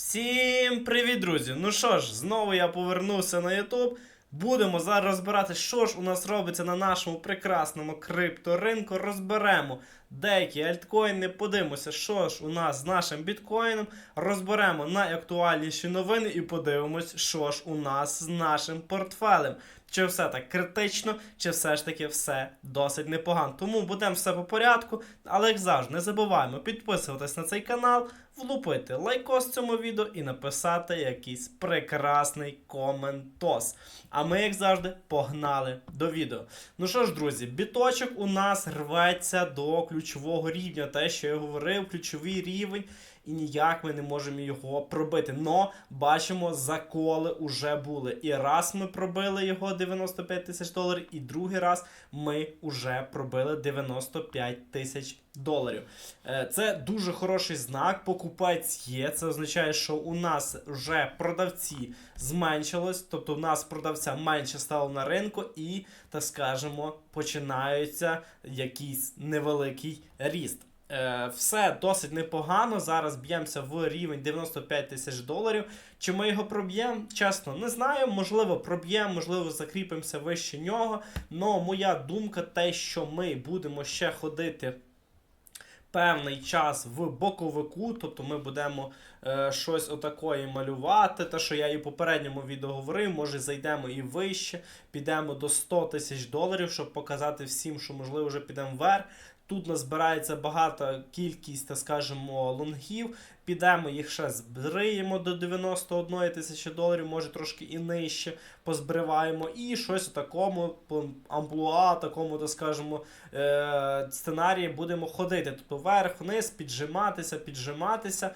Всім привіт, друзі! Ну що ж, знову я повернувся на YouTube. Будемо зараз розбирати, що ж у нас робиться на нашому прекрасному крипторинку. Розберемо деякі альткоїни, подивимося, що ж у нас з нашим біткоїном. Розберемо найактуальніші новини і подивимось, що ж у нас з нашим портфелем. Чи все так критично, чи все ж таки все досить непогано. Тому будемо все по порядку. Але як завжди, не забуваємо підписуватись на цей канал, влупити лайкос цьому відео і написати якийсь прекрасний коментос. А ми, як завжди, погнали до відео. Ну що ж, друзі, біточок у нас рветься до ключового рівня. Те, що я говорив, ключовий рівень. І ніяк ми не можемо його пробити. Но бачимо, заколи вже були. І раз ми пробили його 95 тисяч доларів, і другий раз ми вже пробили 95 тисяч доларів. Е, Це дуже хороший знак. Покупець є. Це означає, що у нас вже продавці зменшилось, тобто у нас продавця менше стало на ринку, і, так скажемо, починаються якийсь невеликий ріст. Е, Все досить непогано. Зараз б'ємося в рівень 95 тисяч доларів. Чи ми його проб'ємо? Чесно, не знаю. Можливо, проб'ємо, можливо, закріпимося вище нього. Но моя думка, те, що ми будемо ще ходити. Певний час в боковику, тобто ми будемо е, щось отакої малювати. Те, що я і в попередньому відео говорив, може зайдемо і вище, підемо до 100 тисяч доларів, щоб показати всім, що можливо вже підемо вверх. Тут назбирається багата кількість, так скажемо, лонгів. Підемо їх ще збриємо до 91 тисячі доларів, може трошки і нижче позбриваємо. І щось у такому амплуа, такому, так скажемо, е- сценарії будемо ходити. Тобто вверх, вниз, піджиматися, піджиматися.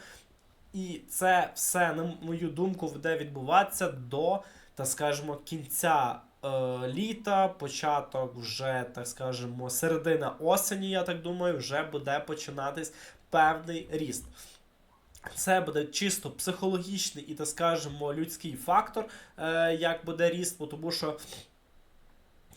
І це все, на мою думку, буде відбуватися до, так скажемо, кінця е, літа, початок вже, так скажемо, середина осені, я так думаю, вже буде починатись певний ріст. Це буде чисто психологічний і, так скажемо, людський фактор, е, як буде ріст, тому що.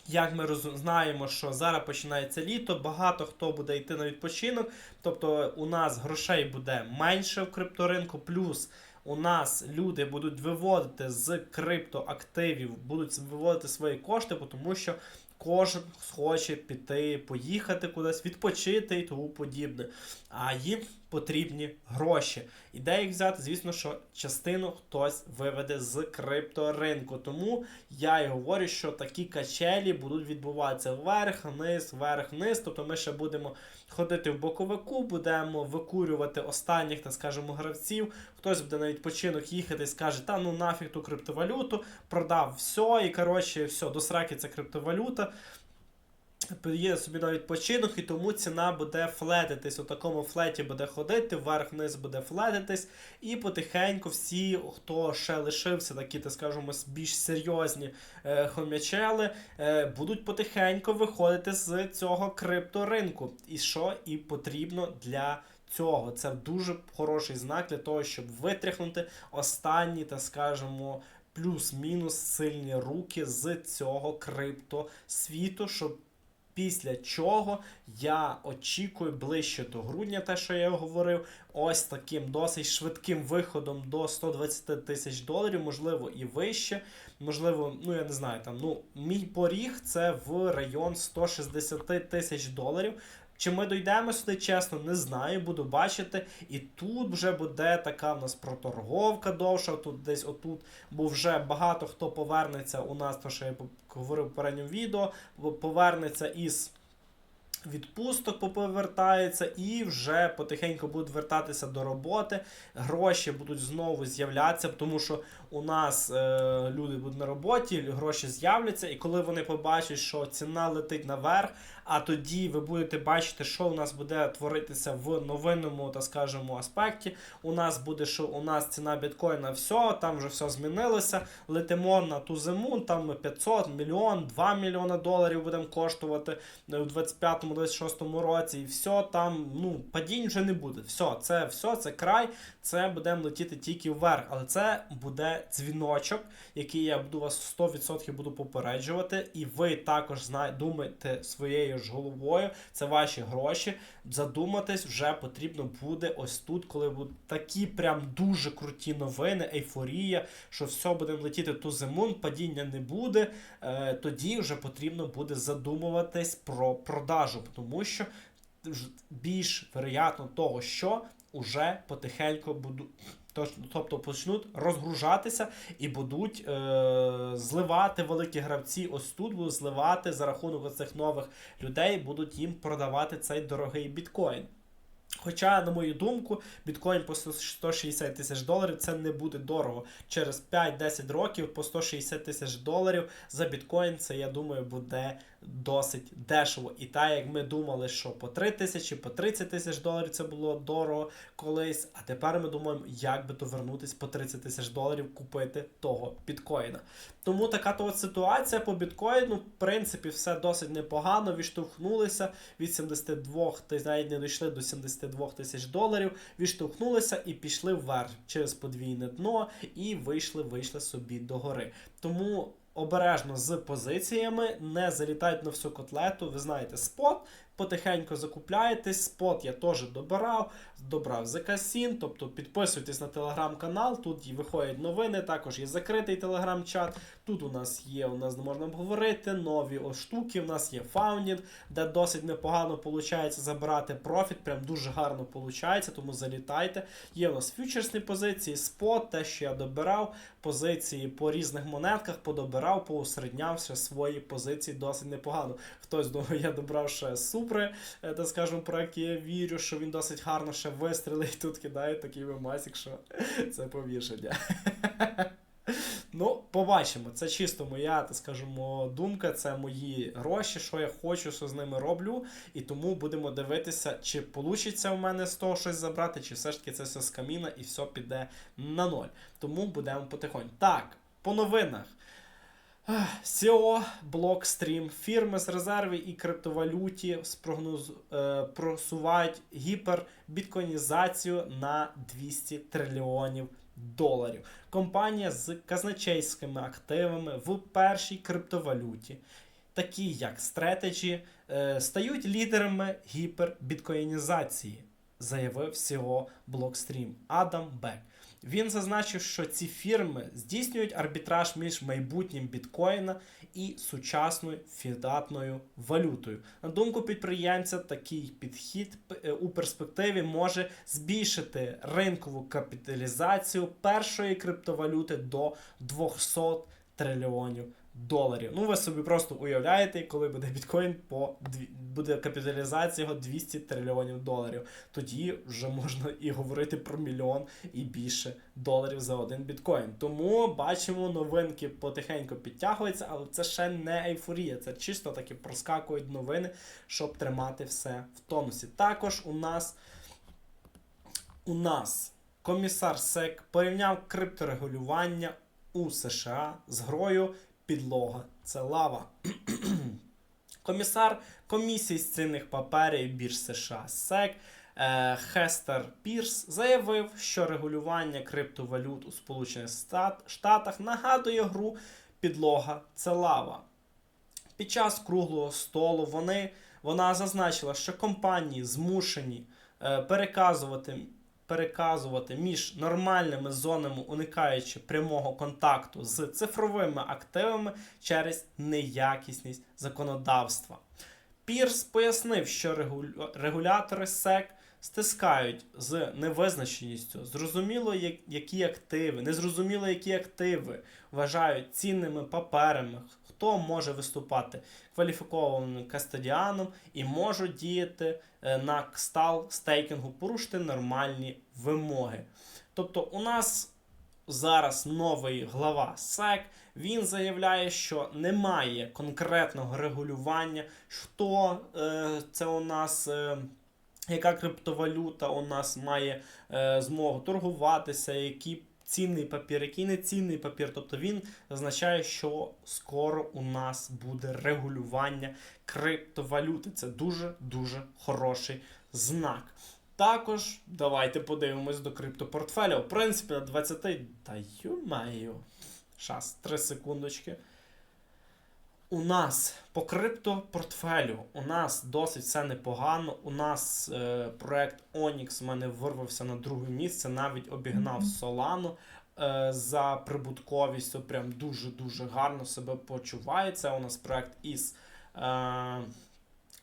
Як ми роз... знаємо, що зараз починається літо, багато хто буде йти на відпочинок, тобто у нас грошей буде менше в крипторинку, плюс у нас люди будуть виводити з криптоактивів, будуть виводити свої кошти, тому що кожен хоче піти, поїхати кудись, відпочити і тому подібне. А їм потрібні гроші. І де їх взяти? Звісно, що частину хтось виведе з крипторинку. Тому я і говорю, що такі качелі будуть відбуватися вверх, вниз, вверх, вниз. Тобто ми ще будемо ходити в боковику, будемо викурювати останніх, так скажемо, гравців. Хтось буде на відпочинок їхати і скаже, та ну нафіг ту криптовалюту, продав все, і коротше, все, до сраки це криптовалюта. Приїде собі на відпочинок, і тому ціна буде флетитись. У такому флеті буде ходити, вверх-вниз буде флетитись, і потихеньку всі, хто ще лишився, такі, так скажемо, більш серйозні е, хомячели, е, будуть потихеньку виходити з цього крипторинку. І що і потрібно для цього. Це дуже хороший знак для того, щоб витряхнути останні, так скажемо, плюс-мінус сильні руки з цього криптосвіту, щоб Після чого я очікую ближче до грудня, те, що я говорив, ось таким досить швидким виходом до 120 тисяч доларів, можливо, і вище. Можливо, ну я не знаю, там ну мій поріг це в район 160 тисяч доларів. Чи ми дійдемо сюди, чесно, не знаю, буду бачити. І тут вже буде така в нас проторговка довша. Тут десь отут, бо вже багато хто повернеться у нас, то що я говорив в попередньому відео, повернеться із. Відпусток поповертається і вже потихеньку будуть вертатися до роботи. Гроші будуть знову з'являтися, тому що у нас е, люди будуть на роботі, гроші з'являться, і коли вони побачать, що ціна летить наверх, а тоді ви будете бачити, що у нас буде творитися в новинному, так скажемо, аспекті. У нас буде, що у нас ціна біткоїна все, там вже все змінилося. Летимо на ту зиму, там 500, мільйон, 2 мільйони доларів будемо коштувати у 25-26 році, і все там, ну, падінь вже не буде. Все, це все, це край, це будемо летіти тільки вверх. Але це буде дзвіночок, який я буду вас 100% буду попереджувати, і ви також думаєте своєю ж головою, це ваші гроші. Задуматись вже потрібно буде ось тут, коли будуть такі прям дуже круті новини, ейфорія, що все буде летіти ту зимун, падіння не буде. Е, тоді вже потрібно буде задумуватись про продажу, тому що більш вероятно того, що уже потихеньку будуть. Тобто почнуть розгружатися і будуть е, зливати великі гравці. Ось тут будуть зливати за рахунок цих нових людей, будуть їм продавати цей дорогий біткоін. Хоча, на мою думку, біткоін по 160 тисяч доларів це не буде дорого. Через 5-10 років по 160 тисяч доларів за біткоін це, я думаю, буде досить дешево. І так як ми думали, що по 3 тисячі, по 30 тисяч доларів це було дорого колись. А тепер ми думаємо, як би то вернутись по 30 тисяч доларів купити того біткоїна. Тому така то от ситуація по біткоїну, в принципі, все досить непогано. Відштовхнулися від 72, та навіть не дійшли до 72 тисяч доларів. Відштовхнулися і пішли вверх через подвійне дно і вийшли, вийшли собі до гори. Тому обережно з позиціями, не залітайте на всю котлету. Ви знаєте, спот. Потихеньку закупляєтесь, спот я теж добирав, добрав ЗКСін, тобто підписуйтесь на телеграм-канал, тут виходять новини, також є закритий телеграм-чат. Тут у нас є, у нас можна обговорити, нові штуки, у нас є фаундінг, де досить непогано виходить забирати профіт, прям дуже гарно виходить, тому залітайте. Є у нас фьючерсні позиції, спот, те, що я добирав, позиції по різних монетках, подобирав, поусередняв свої позиції досить непогано. Хтось думає, я добрав ще супри, е, та скажімо, про які я вірю, що він досить гарно ще вистрілить. Тут кидає такий вимасік, що це повішення. Ну, побачимо. Це чисто моя, так скажімо, думка, це мої гроші, що я хочу, що з ними роблю. І тому будемо дивитися, чи вийде у мене з того щось забрати, чи все ж таки це все з каміна і все піде на ноль. Тому будемо потихоньку. Так, по новинах. SEO, Blockstream, фірми з резервів і криптовалюті спрогноз, е, просувають гіпербіткоїнізацію на 200 трильйонів доларів. Компанія з казначейськими активами в першій криптовалюті, такі як Strategy, е, стають лідерами гіпербіткоїнізації, заявив всього Блокстрім Адам Бек. Він зазначив, що ці фірми здійснюють арбітраж між майбутнім біткоїна і сучасною фідатною валютою. На думку підприємця, такий підхід е, у перспективі може збільшити ринкову капіталізацію першої криптовалюти до 200 трильйонів доларів. Ну, ви собі просто уявляєте, коли буде біткоін по буде капіталізація його 200 трильйонів доларів. Тоді вже можна і говорити про мільйон і більше доларів за один біткоін. Тому бачимо, новинки потихеньку підтягуються, але це ще не ейфорія. Це чисто таки проскакують новини, щоб тримати все в тонусі. Також у нас у нас комісар СЕК порівняв крипторегулювання у США з грою підлога. Це лава. Комісар комісії з цінних паперів бірж США СЕК е, Хестер Пірс заявив, що регулювання криптовалют у Сполучених Штатах нагадує гру підлога це лава. Під час круглого столу вони, вона зазначила, що компанії змушені е, переказувати, переказувати між нормальними зонами, уникаючи прямого контакту з цифровими активами через неякісність законодавства. Пірс пояснив, що регулю- регулятори СЕК стискають з невизначеністю, зрозуміло, які активи, незрозуміло, які активи вважають цінними паперами, хто може виступати кваліфікованим кастодіаном і можуть діяти е, на кстал стейкінгу, порушити нормальні вимоги. Тобто, у нас зараз новий глава СЕК. Він заявляє, що немає конкретного регулювання, що е, це у нас. Е, яка криптовалюта у нас має е, змогу торгуватися, який цінний папір, який не цінний папір. Тобто він означає, що скоро у нас буде регулювання криптовалюти. Це дуже-дуже хороший знак. Також давайте подивимось до криптопортфеля. В принципі, на 20. Та ю-маю. Щас, 3 секундочки. У нас по криптопортфелю у нас досить все непогано. У нас е, проект Onyx у мене вирвався на друге місце, навіть обігнав Solana е, за прибутковістю. Прям дуже-дуже гарно себе почуває. Це у нас проект із е,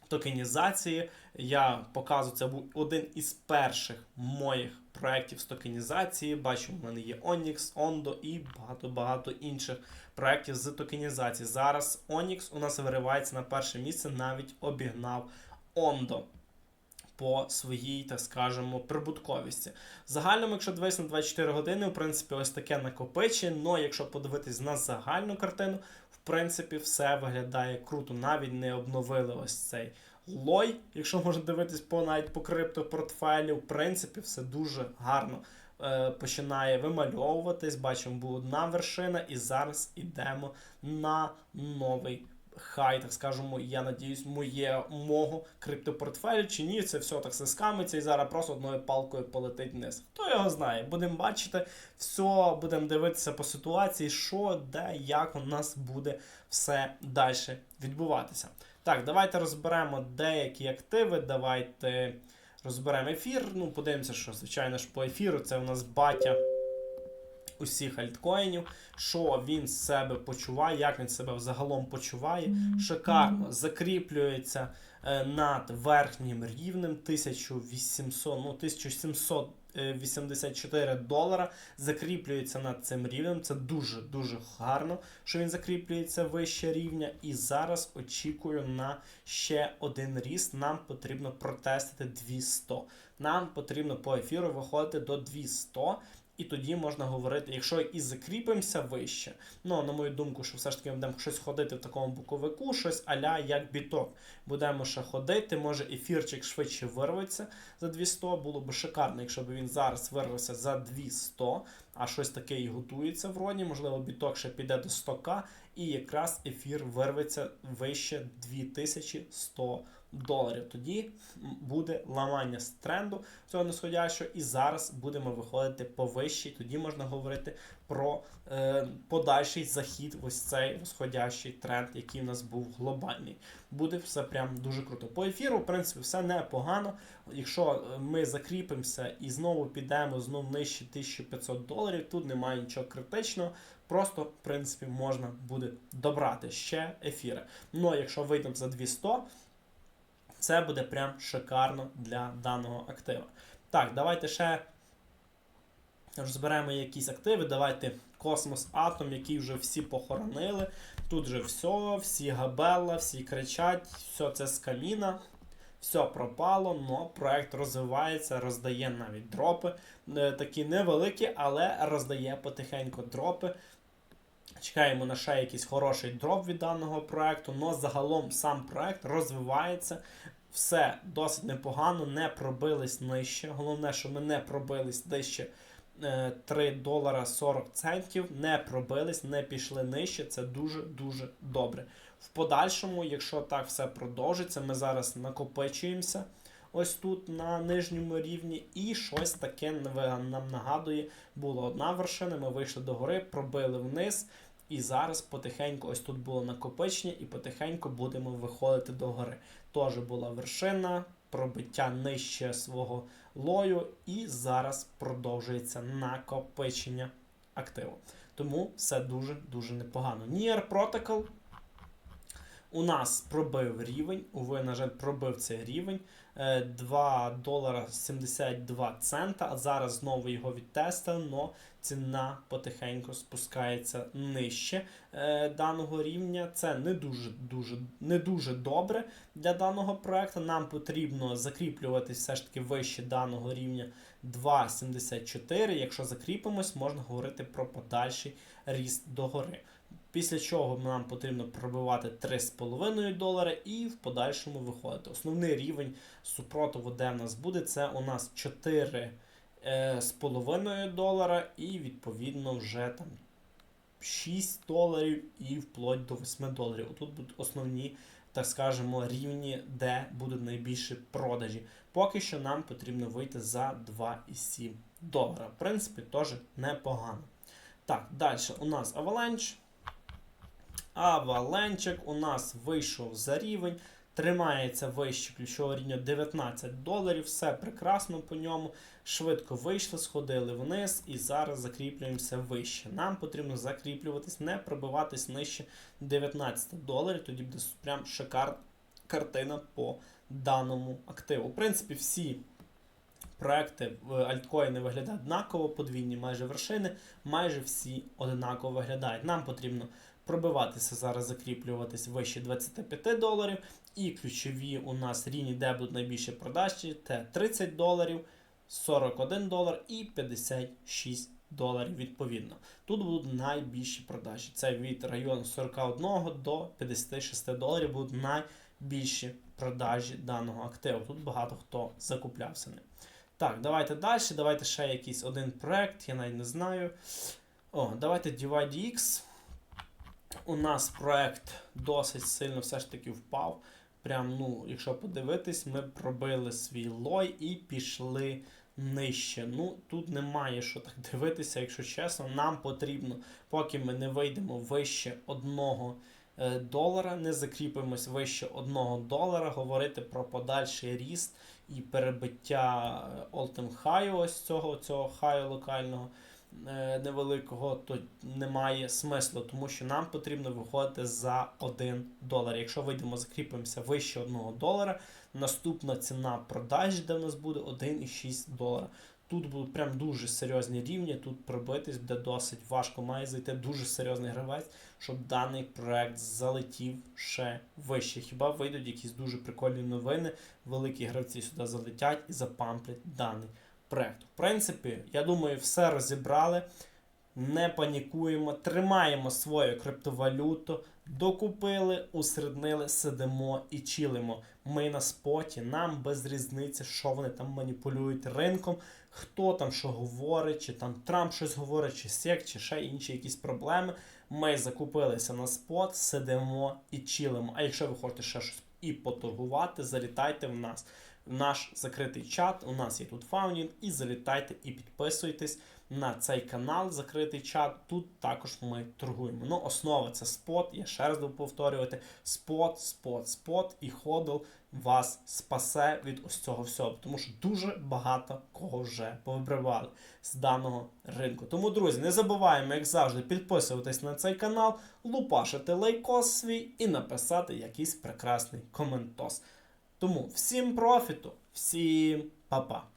токенізації. Я показую, це був один із перших моїх проєктів з токенізації. Бачу, в мене є Onyx, Ondo і багато-багато інших проєктів з токенізації. Зараз Onyx у нас виривається на перше місце, навіть обігнав Ondo по своїй, так скажемо, прибутковісті. В загальному, якщо дивитися на 24 години, в принципі, ось таке накопичення. Но якщо подивитись на загальну картину, в принципі, все виглядає круто. Навіть не обновили ось цей лой, якщо можна дивитись по навіть по криптопортфелю, в принципі, все дуже гарно е, починає вимальовуватись. Бачимо, була одна вершина, і зараз йдемо на новий. Хай, так скажемо, я надіюсь, моє мого криптопортфелю чи ні, це все так все скамиться і зараз просто одною палкою полетить вниз. Хто його знає? Будемо бачити, все, будемо дивитися по ситуації, що, де, як у нас буде все далі відбуватися. Так, давайте розберемо деякі активи. Давайте розберемо ефір. Ну, подивимося, що, звичайно ж, по ефіру це у нас батя усіх альткоїнів, що він з себе почуває, як він себе взагалом почуває. Шикарно закріплюється е, над верхнім рівнем 1800, ну, 1700. 84 долара закріплюється над цим рівнем. Це дуже-дуже гарно, що він закріплюється вище рівня. І зараз очікую на ще один ріст. Нам потрібно протестити 200. Нам потрібно по ефіру виходити до 200. І тоді можна говорити, якщо і закріпимося вище, ну на мою думку, що все ж таки ми будемо щось ходити в такому боковику, щось аля як біток. Будемо ще ходити, може ефірчик швидше вирветься за 200, було б шикарно, якщо б він зараз вирвався за 200, а щось таке і готується вроді, можливо, біток ще піде до 100к, і якраз ефір вирветься вище 2100 доларів. Тоді буде ламання з тренду цього нисходящого, і зараз будемо виходити по вищій. Тоді можна говорити про е, подальший захід ось цей восходящий тренд, який в нас був глобальний. Буде все прям дуже круто. По ефіру, в принципі, все непогано. Якщо ми закріпимося і знову підемо знову нижче 1500 доларів, тут немає нічого критичного. Просто, в принципі, можна буде добрати ще ефіри. Ну, якщо вийдемо за 200, це буде прям шикарно для даного актива. Так, давайте ще розберемо якісь активи. Давайте Космос Атом, який вже всі похоронили. Тут же все, всі габелла, всі кричать, все це з каміна. Все пропало, але проект розвивається, роздає навіть дропи. Е, такі невеликі, але роздає потихеньку дропи. Чекаємо на ще якийсь хороший дроп від даного проекту, але загалом сам проект розвивається. Все досить непогано, не пробились нижче. Головне, що ми не пробились нижче 3 е, долара 40 центів, не пробились, не пішли нижче. Це дуже-дуже добре. В подальшому, якщо так все продовжиться, ми зараз накопичуємося ось тут на нижньому рівні, і щось таке нам нагадує. Була одна вершина, ми вийшли до гори, пробили вниз. І зараз потихеньку, ось тут було накопичення, і потихеньку будемо виходити до гори. Теж була вершина, пробиття нижче свого лою, і зараз продовжується накопичення активу. Тому все дуже-дуже непогано. Near Protocol у нас пробив рівень, уве, на жаль, пробив цей рівень. 2 е, долара 72 цента, а зараз знову його відтестили, але ціна потихеньку спускається нижче е, даного рівня. Це не дуже дуже, не дуже добре для даного проекту. Нам потрібно закріплюватись все ж таки вище даного рівня 2,74. Якщо закріпимось, можна говорити про подальший ріст догори. Після чого нам потрібно пробивати 3,5 долари і в подальшому виходити. Основний рівень супротиву, де в нас буде, це у нас 4,5 е, долара, і відповідно вже там 6 доларів і вплоть до 8 доларів. Тут будуть основні, так скажемо, рівні, де будуть найбільші продажі. Поки що нам потрібно вийти за 2,7 долара. В принципі, теж непогано. Так, далі у нас Avalanche. А Валенчик у нас вийшов за рівень, тримається вище ключового рівня 19 доларів. Все прекрасно по ньому. Швидко вийшли, сходили вниз і зараз закріплюємося вище. Нам потрібно закріплюватись, не пробиватись нижче 19 доларів. Тоді буде прям шикарна картина по даному активу. В принципі, всі проекти в альткоїни виглядають однаково, подвійні майже вершини, майже всі однаково виглядають. Нам потрібно пробиватися зараз, закріплюватись вище 25 доларів. І ключові у нас рівні, де будуть найбільші продажі, це 30 доларів, 41 долар і 56 доларів відповідно. Тут будуть найбільші продажі. Це від району 41 до 56 доларів будуть найбільші продажі даного активу. Тут багато хто закуплявся ним. Так, давайте далі. Давайте ще якийсь один проект, я навіть не знаю. О, давайте DivideX. У нас проект досить сильно все ж таки впав. Прям, ну, якщо подивитись, ми пробили свій лой і пішли нижче. Ну, тут немає що так дивитися, якщо чесно. Нам потрібно, поки ми не вийдемо вище одного е, долара, не закріпимось вище одного долара, говорити про подальший ріст і перебиття all-time high ось цього, цього хаю локального невеликого, то немає смислу, тому що нам потрібно виходити за 1 долар. Якщо вийдемо, закріпимося вище 1 долара, наступна ціна продажі, де в нас буде 1,6 долара. Тут будуть прям дуже серйозні рівні, тут пробитись буде досить важко. Має зайти дуже серйозний гравець, щоб даний проект залетів ще вище. Хіба вийдуть якісь дуже прикольні новини, великі гравці сюди залетять і запамплять даний проект. В принципі, я думаю, все розібрали. Не панікуємо, тримаємо свою криптовалюту, докупили, усереднили, сидимо і чилимо. Ми на споті, нам без різниці, що вони там маніпулюють ринком, хто там що говорить, чи там Трамп щось говорить, чи сек, чи ще інші якісь проблеми. Ми закупилися на спот, сидимо і чилимо. А якщо ви хочете ще щось і поторгувати, залітайте в нас в наш закритий чат. У нас є тут фаунінг, і залітайте і підписуйтесь на цей канал, закритий чат. Тут також ми торгуємо. Ну, основа це спот. Я ще раз буду повторювати: спот, спот, спот і ходл вас спасе від ось цього всього, тому що дуже багато кого вже повибривали з даного ринку. Тому, друзі, не забуваємо, як завжди, підписуватись на цей канал, лупашити лайкос свій і написати якийсь прекрасний коментос. Тому всім профіту, всім па-па!